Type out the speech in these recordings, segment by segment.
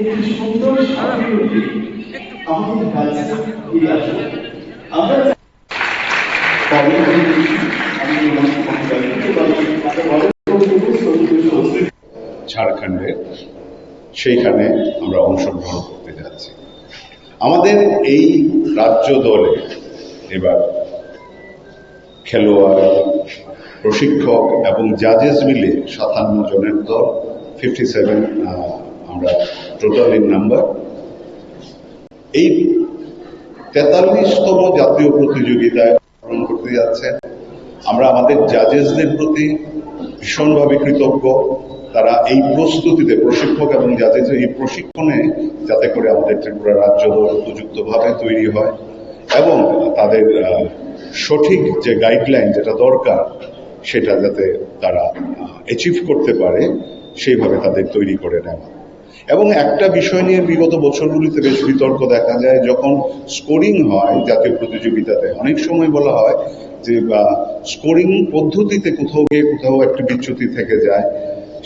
একটি সুন্দর আমাদের কাছে ফিরে আসবে আমরা চাই- আমি আমি ঝাড়খণ্ডে, সেইখানে আমরা অংশগ্রহণ করতে যাচ্ছি। আমাদের এই রাজ্য দলে এবার খেলোয়াড়, প্রশিক্ষক এবং জাজেস মিলে সাতান্ন জনের দল ফিফটি সেভেন আমরা টোটাল ইন নাম্বার। এই তেতাল্লিশতম জাতীয় প্রতিযোগিতায় অংশগ্রহণ করতে যাচ্ছেন। আমরা আমাদের জাজেসদের প্রতি ভীষণভাবে কৃতজ্ঞ। তারা এই প্রস্তুতিতে প্রশিক্ষক এবং জাজেস এই প্রশিক্ষণে যাতে করে আমাদের ত্রিপুরা রাজ্য দল উপযুক্তভাবে তৈরি হয় এবং তাদের সঠিক যে গাইডলাইন যেটা দরকার, সেটা যাতে তারা অ্যাচিভ করতে পারে, সেইভাবে তাদের তৈরি করে নেওয়া এবং একটা বিষয় নিয়ে বিগত বছরগুলিতে বেশ বিতর্ক দেখা যায়, যখন স্কোরিং হয় জাতীয় প্রতিযোগিতাতে। অনেক সময় বলা হয় যে স্কোরিং পদ্ধতিতে কোথাও গিয়ে কোথাও একটু বিচ্যুতি থেকে যায়।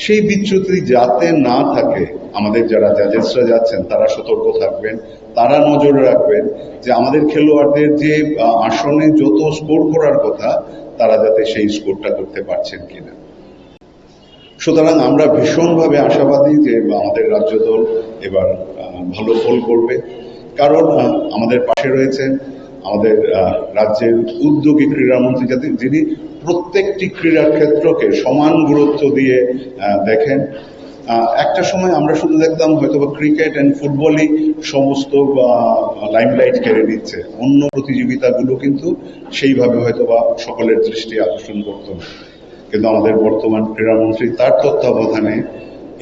সেই বিচ্যুতি যাতে না থাকে, আমাদের যারা জাজেসরা যাচ্ছেন, তারা সতর্ক থাকবেন, তারা নজরে রাখবেন যে, আমাদের খেলোয়াড়দের যে আসনে যত স্কোর করার কথা, তারা যাতে সেই স্কোরটা করতে পারছেন কিনা। সুতরাং আমরা ভীষণভাবে আশাবাদী যে আমাদের রাজ্য দল এবার ভালো ফল করবে। কারণ আমাদের পাশে রয়েছেন আমাদের রাজ্যের উদ্যোগী ক্রীড়ামন্ত্রী যাতে যিনি প্রত্যেকটি ক্রীড়া ক্ষেত্রকে সমান গুরুত্ব দিয়ে দেখেন। একটা সময় আমরা শুধু দেখতাম হয়তো বা ক্রিকেট অ্যান্ড ফুটবলই সমস্ত লাইমলাইট কেড়ে নিচ্ছে। অন্য প্রতিযোগিতাগুলো কিন্তু সেইভাবে হয়তো বা সকলের দৃষ্টি আকর্ষণ করতো না। কিন্তু আমাদের বর্তমান ক্রীড়ামন্ত্রী, তার তত্ত্বাবধানে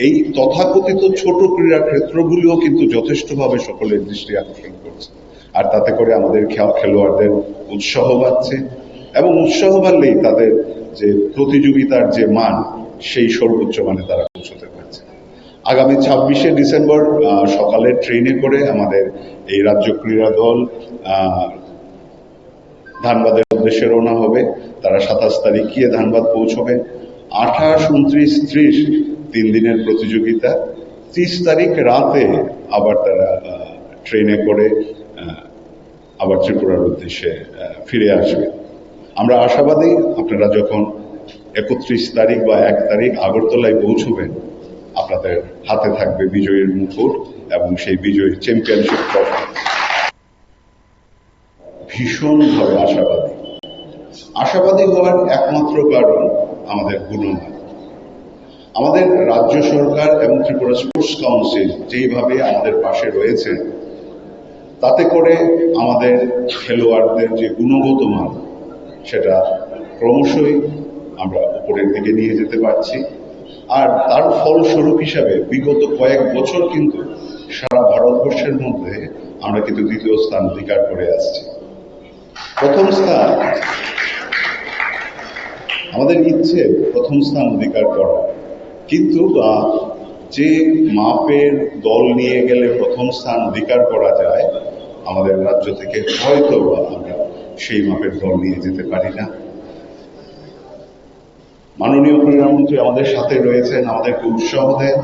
এই তথাকথিত ছোট ক্রীড়া ক্ষেত্রগুলিও কিন্তু যথেষ্টভাবে সকলের দৃষ্টি আকর্ষণ করছে। আর তাতে করে আমাদের খেলোয়াড়দের উৎসাহ বাড়ছে এবং উৎসাহ বাড়লেই তাদের যে প্রতিযোগিতার যে মান, সেই সর্বোচ্চ মানে তারা পৌঁছতে পারছে। আগামী ছাব্বিশে ডিসেম্বর সকালে ট্রেনে করে আমাদের এই রাজ্য ক্রীড়া দল ধানবাদের উদ্দেশ্যে রওনা হবে। তারা সাতাশ তারিখ গিয়ে ধানবাদ পৌঁছবে। আঠাশ, উনত্রিশ, ত্রিশ, তিন দিনের প্রতিযোগিতা। ত্রিশ তারিখ রাতে আবার তারা ট্রেনে করে আবার ত্রিপুরার উদ্দেশ্যে ফিরে আসবে। আমরা আশাবাদী, আপনারা যখন একত্রিশ তারিখ বা এক তারিখ আগরতলায় পৌঁছবেন, আপনাদের হাতে থাকবে বিজয়ীর মুকুট এবং সেই বিজয়ী চ্যাম্পিয়নশিপ ট্রফি ভীষণভাবে আশাবাদী। আশাবাদী হওয়ার একমাত্র কারণ আমাদের গুণমান। আমাদের রাজ্য সরকার এবং ত্রিপুরা স্পোর্টস কাউন্সিল যেইভাবে আমাদের পাশে রয়েছে, তাতে করে আমাদের খেলোয়াড়দের যে গুণগত মান, সেটা ক্রমশই আমরা উপরের দিকে নিয়ে যেতে পারছি। আর তার ফলস্বরূপ হিসাবে বিগত কয়েক বছর কিন্তু সারা ভারতবর্ষের মধ্যে আমরা কিন্তু দ্বিতীয় স্থান অধিকার করে আসছি। প্রথম স্থান। আমাদের ইচ্ছে প্রথম স্থান অধিকার করা। কিন্তু যে মাপের দল নিয়ে গেলে প্রথম স্থান অধিকার করা যায়, আমাদের রাজ্য থেকে হয়তো আমরা সেই মাপের দল নিয়ে যেতে পারি না। মাননীয় ক্রীড়ামন্ত্রী আমাদের সাথে রয়েছেন, আমাদেরকে উৎসাহ দেন।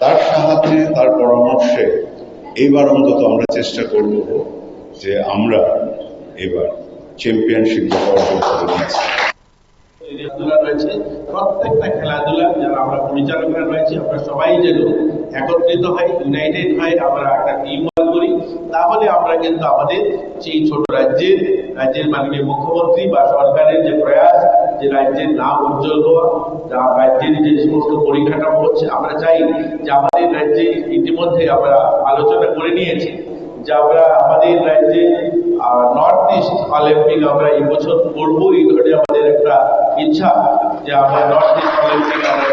তার সাহায্যে, তার পরামর্শে এইবার অন্তত আমরা চেষ্টা করব যে আমরা এবার চ্যাম্পিয়নশিপ করে প্রত্যেকটা খেলাধুলা যারা আমরা পরিচালকরা আমরা সবাই যেন একত্রিত হয় ইউনাইটেড হয় আমরা একটা টিম করি, তাহলে আমরা কিন্তু আমাদের সেই ছোট রাজ্যের রাজ্যের মাননীয় মুখ্যমন্ত্রী বা সরকারের যে প্রয়াস, যে রাজ্যের নাম উজ্জ্বল হওয়া, যা রাজ্যের যে সমস্ত পরিকাঠামো হচ্ছে, আমরা চাই যে আমাদের রাজ্যে ইতিমধ্যে আমরা আলোচনা করে নিয়েছি। যে আমরা আমাদের রাজ্যে নর্থ ইস্ট অলিম্পিক আমরা এই বছর করব, এই ধরনের আমাদের একটা ইচ্ছা যে আমরা নর্থ ইস্ট অলিম্পিক আমরা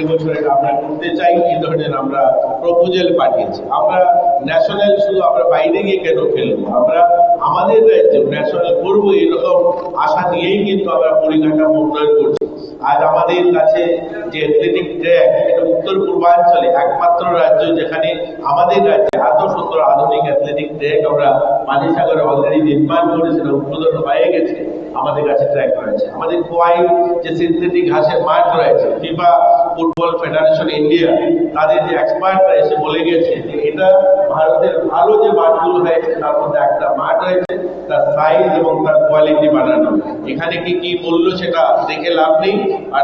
এবছর এটা আমরা করতে চাই, এই ধরনের আমরা প্রপোজাল পাঠিয়েছি। আমরা ন্যাশনাল শুধু আমরা বাইরে গিয়ে কেন খেলব? আমরা আমাদের রাজ্যে ন্যাশনাল করব, এরকম আশা নিয়েই কিন্তু আমরা পরিকাঠামো উন্নয়ন করছি। আজ আমাদের কাছে যে অ্যাথলেটিক ট্র্যাক এটা উত্তর পূর্বাঞ্চলে একমাত্র যেখানে আমাদের রাজ্যে এত সুন্দর আধুনিক অ্যাথলেটিক ট্র্যাক আমরা মানিসাগরে অলরেডি নির্মাণ করেছিলাম উদ্বোধন হয়ে গেছে। আমাদের কাছে ট্র্যাক রয়েছে আমাদের কোয়াই যে সিনথেটিক ঘাসের মাঠ রয়েছে ফিফা ফুটবল ফেডারেশন ইন্ডিয়া তাদের যে এক্সপার্টরা এসে বলে গেছে যে এটা ভারতের ভালো যে মাঠগুলো হয়েছে তার মধ্যে একটা মাঠ রয়েছে, তার সাইজ এবং তার কোয়ালিটি বানানো। এখানে কি কি মূল্য সেটা দেখে লাভ নেই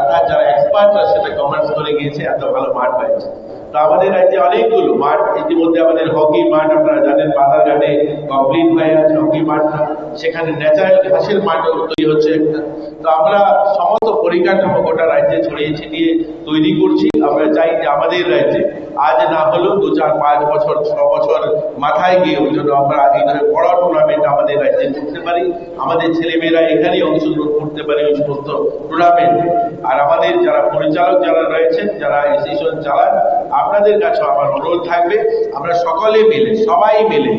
তার যারা এক্সপার্টরা সেটা কমার্স করে গিয়েছে, এত ভালো মাঠ হয়েছে তো আমাদের রাজ্যে অনেকগুলো মাঠ, ইতিমধ্যে আমাদের হকি মাঠ আপনারা জানেন, বাজারঘাটে কমপ্লিট হয়ে আছে হকি মাঠটা। সেখানে ন্যাচারাল ঘাসের মাঠও তৈরি হচ্ছে একটা। তো আমরা সমস্ত পরিকাঠামো গোটা রাজ্যে ছড়িয়ে ছিটিয়ে তৈরি করছি। আমরা চাই যে আমাদের রাজ্যে আজ না হলেও দু চার পাঁচ বছর, ছ বছর মাথায় গিয়ে ওই জন্য আমরা এই ধরনের বড় টুর্নামেন্ট আমাদের রাজ্যে করতে পারি। আমাদের ছেলেমেয়েরা এখানেই অংশগ্রহণ করতে পারে ওই সমস্ত টুর্নামেন্টে আর আমাদের যারা পরিচালক যারা রয়েছেন, যারা এই চালান, আপনাদের কাছে আমার অনুরোধ থাকবে, আমরা সকলে মিলে, সবাই মিলে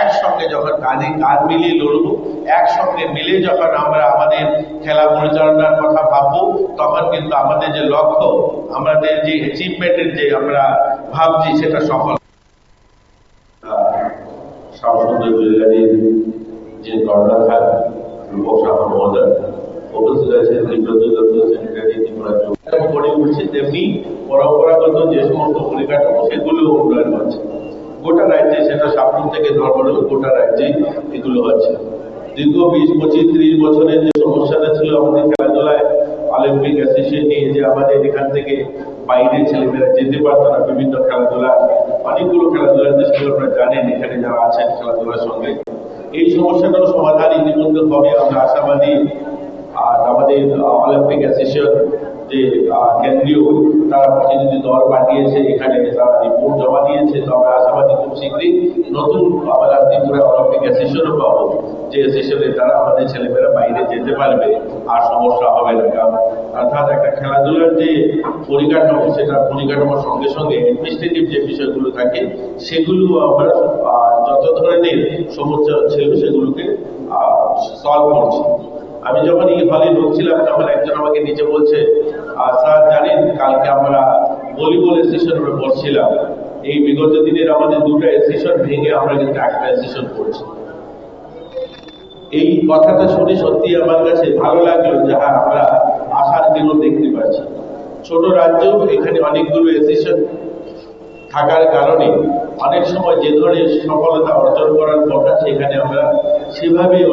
একসঙ্গে যখন কাঁধে কাঁধ মিলিয়ে লড়বো, একসঙ্গে মিলে যখন আমরা আমাদের খেলা পরিচালনার কথা ভাববো, তখন কিন্তু আমাদের যে লক্ষ্য, আমাদের যে অ্যাচিভমেন্টের যে আমরা ভাবছি সেটা সফল। যে সমস্ত পরিকাঠামো সেগুলো রাজ্যে সেটা থেকে গোটা এগুলো হচ্ছে। দীর্ঘ বিশ, পঁচিশ, ত্রিশ বছরের যে সমস্যাটা ছিল আমাদের খেলাধুলায় অলিম্পিক অ্যাসোসিয়েশন যে আমাদের এখান থেকে বাইরে ছেলেমেয়েরা যেতে পারতো না, বিভিন্ন খেলাধুলা, অনেকগুলো খেলাধুলাতে সেগুলো আপনারা জানেন, এখানে যারা আছেন খেলাধুলার সঙ্গে। এই সমস্যাটাও সমাধান ইতিমধ্যে হবে, আমরা আশাবাদী। আর আমাদের অলিম্পিক অ্যাসোসিয়েশন যে কেন্দ্রীয় তারা প্রতিনিধি দল পাঠিয়েছে, এখানে তারা রিপোর্ট জমা দিয়েছে, তো আমরা আশাবাদী খুব শীঘ্রই নতুন আমরা ত্রিপুরা অলিম্পিক অ্যাসোসিয়েশনও পাবো, যে অ্যাসোসিয়েশনের দ্বারা আমাদের ছেলেমেয়েরা বাইরে যেতে পারবে, আর সমস্যা হবে না। কারণ অর্থাৎ একটা খেলাধুলার যে পরিকাঠামো সেটা পরিকাঠামোর সঙ্গে সঙ্গে অ্যাডমিনিস্ট্রেটিভ যে বিষয়গুলো থাকে, সেগুলো আমরা যত ধরনের সমস্যা ছিল সেগুলোকে সলভ করছি। আমি যখন এই হলে ঢুকছিলাম, তখন একজন আমাকে নিচে বলছে "আহ, স্যার জানেন কালকে আমরা ভলিবল সেশন করছিলাম এই বিগত দিনের আমাদের দুটো সেশন ভেঙে আমরা কিন্তু একটা সেশন করছি। এই কথাটা শুনে সত্যি আমার কাছে ভালো লাগল যে হ্যাঁ আমরা আশার দিনও দেখতে পাচ্ছি। ছোট রাজ্যেও এখানে অনেকগুলো এসেশন থাকার কারণে অনেক সময় যে ধরনের সফলতা অর্জন করার কথা সেখানে আমরা সেভাবেই